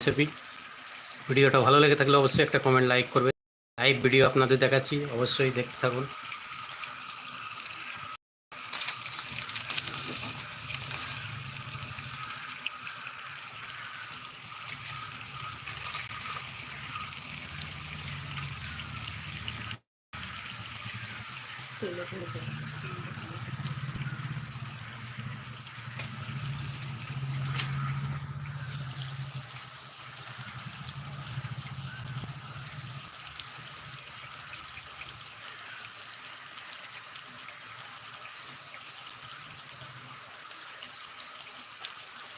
Recipe ভিডিওটা ভালো লেগে থাকলে অবশ্যই একটা কমেন্ট লাইক করবে লাইভ ভিডিও আপনাদের দেখাচ্ছি, অবশ্যই দেখতে থাকুন।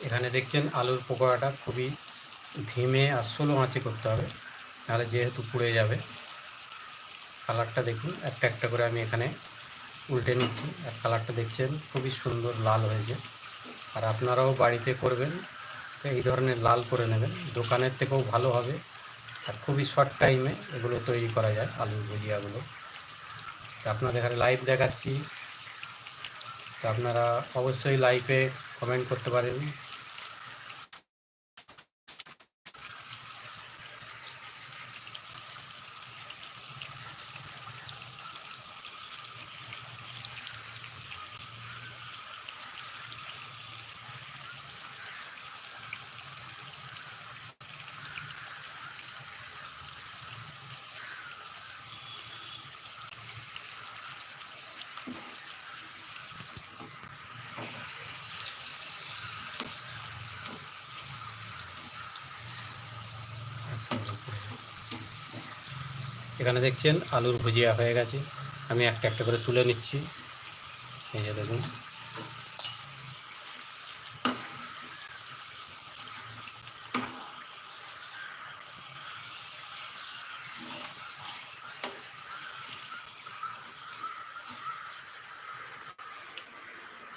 এখানে দেখছেন আলুর পকোড়াটা খুবই ধিমে আর স্লো আঁচে করতে হবে, নাহলে যেহেতু পুড়ে যাবে। কালারটা দেখুন, একটা একটা করে আমি এখানে উল্টে নিচ্ছি। আর কালারটা দেখছেন, খুবই সুন্দর লাল হয়েছে। আর আপনারাও বাড়িতে করবেন, তো এই ধরনের লাল করে নেবেন। দোকানের থেকেও ভালো হবে। আর খুবই শর্ট টাইমে এগুলো তৈরি করা যায়, আলুর ভুজিয়াগুলো। তো আপনাদের এখানে লাইভ দেখাচ্ছি। তো আপনারা অবশ্যই লাইভে কমেন্ট করতে পারেন। এখানে দেখছেন আলুর ভুজিয়া হয়ে গেছে। আমি একটা একটা করে তুলে নিচ্ছি। এই যে দেখুন।